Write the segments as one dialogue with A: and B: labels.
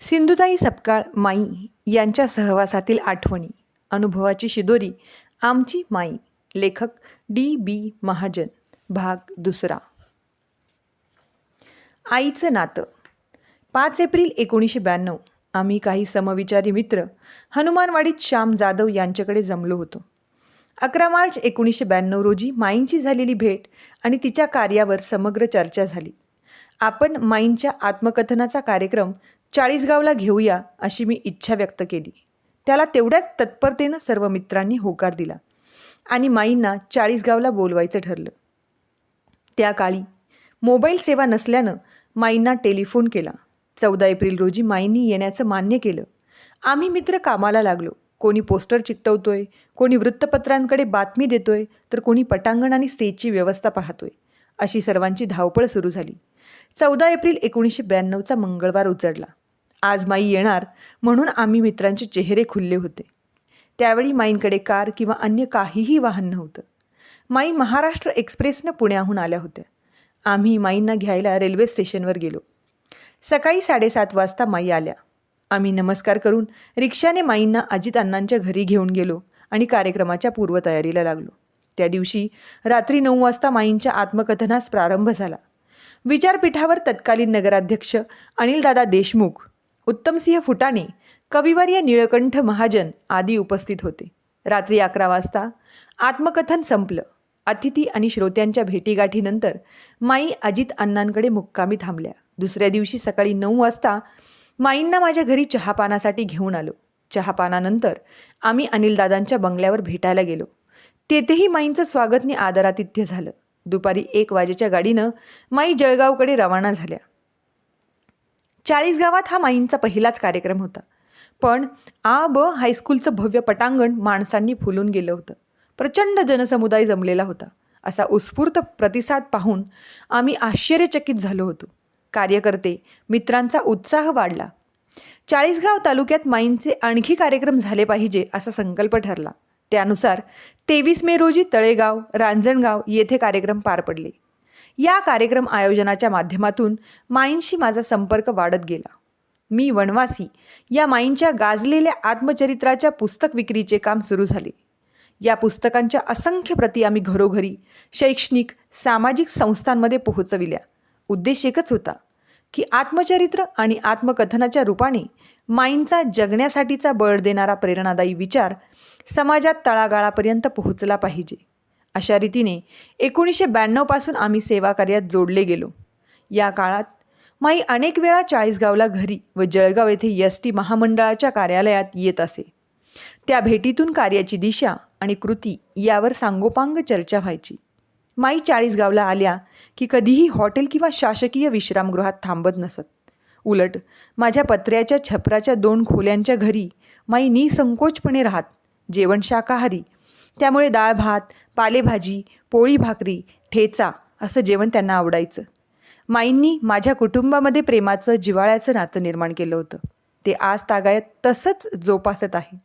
A: सिंधुताई सपकाळ माई यांच्या सहवासातील आठवणी अनुभवाची शिदोरी आमची माई लेखक डी बी महाजन भाग दुसरा. आईचं नातं. पाच एप्रिल एकोणीसशे ब्याण्णव आम्ही काही समविचारी मित्र हनुमानवाडीत श्याम जाधव यांच्याकडे जमलो होतो. अकरा मार्च एकोणीसशे ब्याण्णव रोजी माईंची झालेली भेट आणि तिच्या कार्यावर समग्र चर्चा झाली. आपण माईंच्या आत्मकथनाचा कार्यक्रम चाळीसगावला घेऊया अशी मी इच्छा व्यक्त केली. त्याला तेवढ्याच तत्परतेनं सर्व मित्रांनी होकार दिला आणि माईंना चाळीसगावला बोलवायचं ठरलं. त्या काळी मोबाईल सेवा नसल्यानं माईंना टेलिफोन केला. चौदा एप्रिल रोजी माईंनी येण्याचं मान्य केलं. आम्ही मित्र कामाला लागलो. कोणी पोस्टर चिकटवतोय कोणी वृत्तपत्रांकडे बातमी देतोय तर कोणी पटांगण आणि स्टेजची व्यवस्था पाहतोय अशी सर्वांची धावपळ सुरू झाली. चौदा एप्रिल एकोणीसशे ब्याण्णवचा मंगळवार उजडला. आज माई येणार म्हणून आम्ही मित्रांचे चेहरे खुलले होते. त्यावेळी माईंकडे कार किंवा अन्य काहीही वाहन नव्हतं. माई महाराष्ट्र एक्सप्रेसनं पुण्याहून आल्या होत्या. आम्ही माईंना घ्यायला रेल्वे स्टेशनवर गेलो. सकाळी साडेसात वाजता माई आल्या. आम्ही नमस्कार करून रिक्षाने माईंना अजित अण्णांच्या घरी घेऊन गेलो आणि कार्यक्रमाच्या पूर्वतयारीला लागलो. त्या दिवशी रात्री नऊ वाजता माईंच्या आत्मकथनास प्रारंभ झाला. विचारपीठावर तत्कालीन नगराध्यक्ष अनिलदादा देशमुख उत्तमसिंह फुटाणे कविवर्य निळकंठ महाजन आदी उपस्थित होते. रात्री अकरा वाजता आत्मकथन संपलं. अतिथी आणि श्रोत्यांच्या भेटीगाठीनंतर माई अजित अण्णांकडे मुक्कामी थांबल्या. दुसऱ्या दिवशी सकाळी नऊ वाजता माईंना माझ्या घरी चहापानासाठी घेऊन आलो. चहापानानंतर आम्ही अनिलदादांच्या बंगल्यावर भेटायला गेलो. तेथेही माईंचं स्वागतने आदरातिथ्य झालं. दुपारी एक वाजेच्या गाडीनं माई जळगावकडे रवाना झाल्या. चाळीस गावात हा माईंचा पहिलाच कार्यक्रम होता. पण आ ब हायस्कूलचं भव्य पटांगण माणसांनी फुलून गेलं होतं. प्रचंड जनसमुदाय जमलेला होता. असा उत्स्फूर्त प्रतिसाद पाहून आम्ही आश्चर्यचकित झालो होतो. कार्यकर्ते मित्रांचा उत्साह वाढला. चाळीसगाव तालुक्यात माईंचे आणखी कार्यक्रम झाले पाहिजे असा संकल्प ठरला. त्यानुसार तेवीस मे रोजी तळेगाव रांजणगाव येथे कार्यक्रम पार पडले. या कार्यक्रम आयोजनाच्या माध्यमातून माईंशी माझा संपर्क वाढत गेला. मी वनवासी या माईंच्या गाजलेल्या आत्मचरित्राच्या पुस्तक विक्रीचे काम सुरू झाले. या पुस्तकांच्या असंख्य प्रती आम्ही घरोघरी शैक्षणिक सामाजिक संस्थांमध्ये पोहोचविल्या. उद्देश एकच होता की आत्मचरित्र आणि आत्मकथनाच्या रूपाने माईंचा जगण्यासाठीचा बळ देणारा प्रेरणादायी विचार समाजात तळागाळापर्यंत पोहोचला पाहिजे. अशा रीतीने एकोणीसशे ब्याण्णवपासून आम्ही सेवाकार्यात जोडले गेलो. या काळात माई अनेक वेळा चाळीसगावला घरी व जळगाव येथे एस टी महामंडळाच्या कार्यालयात येत असे. त्या भेटीतून कार्याची दिशा आणि कृती यावर सांगोपांग चर्चा व्हायची. माई चाळीसगावला आल्या की कधीही हॉटेल किंवा शासकीय विश्रामगृहात थांबत नसत. उलट माझ्या पत्र्याच्या छपराच्या दोन खोल्यांच्या घरी माई निसंकोचपणे राहत जेवण शाकाहारी. त्यामुळे डाळ भात पालेभाजी पोळी भाकरी ठेचा असं जेवण त्यांना आवडायचं. माईंनी माझ्या कुटुंबामध्ये प्रेमाचं जिव्हाळ्याचं नातं निर्माण केलं होतं. ते आज तागायत तसंच जोपासत आहे.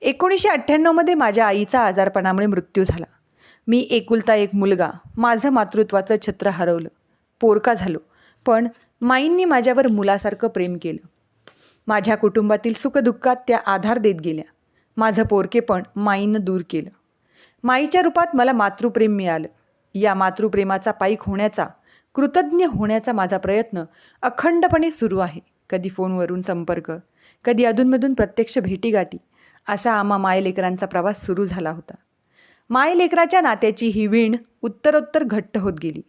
A: एकोणीसशे अठ्ठ्याण्णवमध्ये माझ्या आईचा आजारपणामुळे मृत्यू झाला. मी एकुलता एक मुलगा. माझं मातृत्वाचं छत्र हरवलं. पोरका झालो. पण माईंनी माझ्यावर मुलासारखं प्रेम केलं. माझ्या कुटुंबातील सुखदुःखात त्या आधार देत गेल्या. माझं पोरकेपण माईनं दूर केलं. माईच्या रूपात मला मातृप्रेम मिळालं. या मातृप्रेमाचा पाईक होण्याचा कृतज्ञ होण्याचा माझा प्रयत्न अखंडपणे सुरू आहे. कधी फोनवरून संपर्क कधी अधूनमधून प्रत्यक्ष भेटीगाठी असा आम्हा मायलेकरांचा प्रवास सुरू झाला होता. मायलेकराच्या नात्याची ही वीण उत्तरोत्तर घट्ट होत गेली.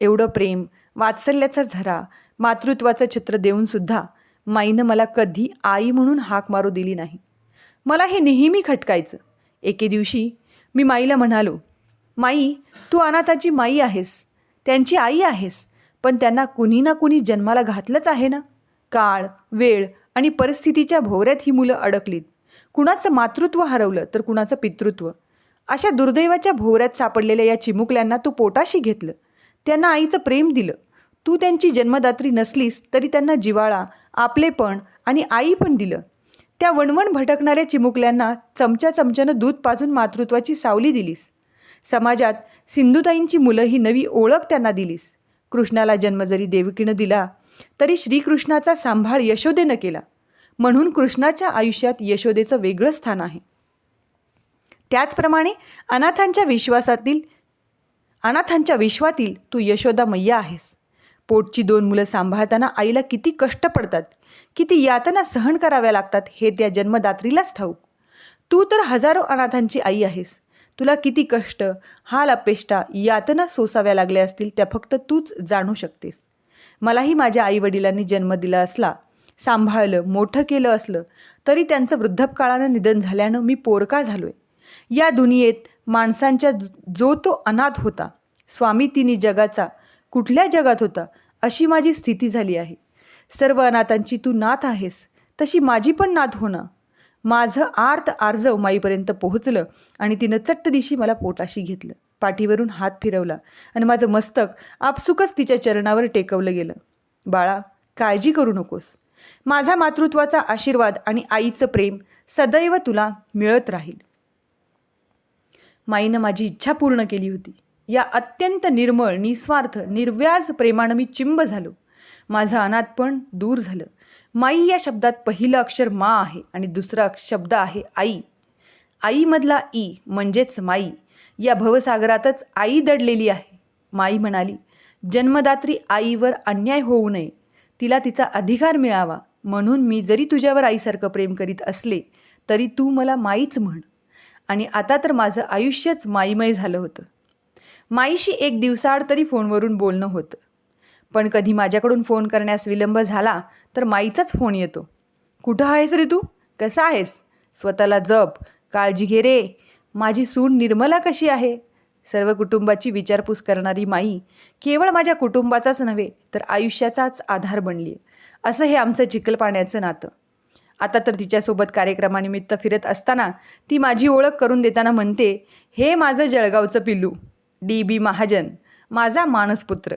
A: एवढं प्रेम वात्सल्याचा झरा मातृत्वाचं छत्र देऊनसुद्धा माईनं मला कधी आई म्हणून हाक मारू दिली नाही. मला हे नेहमी खटकायचं. एके दिवशी मी माईला म्हणालो माई तू अनाथाची माई आहेस. त्यांची आई आहेस. पण त्यांना कुणी ना कुणी जन्माला घातलंच आहे ना? काळ वेळ आणि परिस्थितीच्या भोवऱ्यात ही मुलं अडकलीत. कुणाचं मातृत्व हरवलं तर कुणाचं पितृत्व? अशा दुर्दैवाच्या भोवऱ्यात सापडलेल्या या चिमुकल्यांना तू पोटाशी घेतलं. त्यांना आईचं प्रेम दिलं. तू त्यांची जन्मदात्री नसलीस तरी त्यांना जिवाळा आपलेपण आणि आई पण दिलं. त्या वणवण भटकणाऱ्या चिमुकल्यांना चमच्या चमच्यानं दूध पाजून मातृत्वाची सावली दिलीस. समाजात सिंधुताईंची मुलं ही नवी ओळख त्यांना दिलीस. कृष्णाला जन्म जरी देवकीनं दिला तरी श्रीकृष्णाचा सांभाळ यशोदेनं केला. म्हणून कृष्णाच्या आयुष्यात यशोदेचं वेगळं स्थान आहे. त्याचप्रमाणे अनाथांच्या विश्वासातील अनाथांच्या विश्वातील तू यशोदा मैया आहेस. पोटची दोन मुलं सांभाळताना आईला किती कष्ट पडतात किती यातना सहन कराव्या लागतात हे त्या जन्मदात्रीलाच ठाऊक. तू तर हजारो अनाथांची आई आहेस. तुला किती कष्ट हाल अपेष्टा यातना सोसाव्या लागल्या असतील त्या फक्त तूच जाणू शकतेस. मलाही माझ्या आईवडिलांनी जन्म दिला असला सांभाळलं मोठं केलं असलं तरी त्यांचं वृद्धपकाळानं निधन झाल्यानं मी पोरका झालो आहे या दुनियेत माणसांच्या जो तो अनाथ होता स्वामी तिनी जगाचा कुठल्या जगात होता अशी माझी स्थिती झाली आहे. सर्व अनाथांची तू नाथ आहेस तशी माझी पण नाथ होणं. माझं आर्त आर्जव माईपर्यंत पोहोचलं आणि तिनं चट्ट दिशी मला पोटाशी घेतलं. पाठीवरून हात फिरवला आणि माझं मस्तक आपसुकच तिच्या चरणावर टेकवलं गेलं. बाळा काळजी करू नकोस. माझा मातृत्वाचा आशीर्वाद आणि आईचं प्रेम सदैव तुला मिळत राहील. माईनं माझी इच्छा पूर्ण केली होती. या अत्यंत निर्मळ निस्वार्थ निर्व्याज प्रेमानं मी चिंब झालो. माझं अनाथपण दूर झालं. माई या शब्दात पहिलं अक्षर मा आहे आणि दुसरा शब्द आहे आई. आईमधला ई म्हणजेच माई. या भवसागरातच आई दडलेली आहे. माई म्हणाली जन्मदात्री आईवर अन्याय होऊ नये. तिला तिचा अधिकार मिळावा. म्हणून मी जरी तुझ्यावर आईसारखं प्रेम करीत असले तरी तू मला माईच म्हण. आणि आता तर माझं आयुष्यच माईमय झालं होतं. माईशी एक दिवसाआड तरी फोनवरून बोलणं होतं. पण कधी माझ्याकडून फोन करण्यास विलंब झाला तर माईचाच फोन येतो. कुठं आहेस रे तू? कसा आहेस? स्वतःला जप काळजी घे रे. माझी सून निर्मला कशी आहे? सर्व कुटुंबाची विचारपूस करणारी माई केवळ माझ्या कुटुंबाचाच नव्हे तर आयुष्याचाच आधार बनली. आहे असं हे आमचं चिखलपाण्याचं नातं. आता तर तिच्यासोबत कार्यक्रमानिमित्त फिरत असताना ती माझी ओळख करून देताना म्हणते हे माझं जळगावचं पिल्लू. डी बी महाजन माझा मानसपुत्र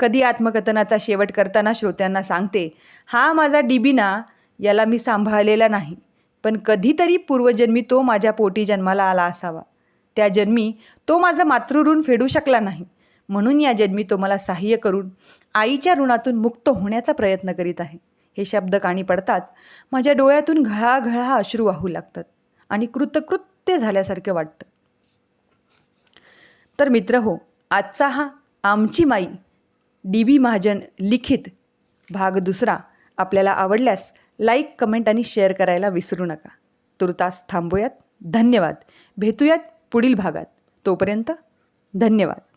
A: कधी आत्मकथनाचा शेवट करताना श्रोत्यांना सांगते हा माझा डी बी ना याला मी सांभाळलेला नाही पण कधीतरी पूर्वजन्मी तो माझ्या पोटी जन्माला आला असावा. त्या जन्मी तो माझं मातृऋण फेडू शकला नाही म्हणून या जन्मी तो मला सहाय्य करून आईच्या ऋणातून मुक्त होण्याचा प्रयत्न करीत आहे. हे शब्द काणी पडताच माझ्या डोळ्यातून घळाघळा अश्रू वाहू लागतात आणि कृतकृत्य झाल्यासारखं वाटतं. तर मित्र हो आजचा हा आमची माई डी बी महाजन लिखित भाग दुसरा. आपल्याला आवडल्यास लाईक कमेंट आणि शेअर करायला विसरू नका. तुर्तास थांबूयात. धन्यवाद. भेटूयात पुढील भागात. तोपर्यंत धन्यवाद.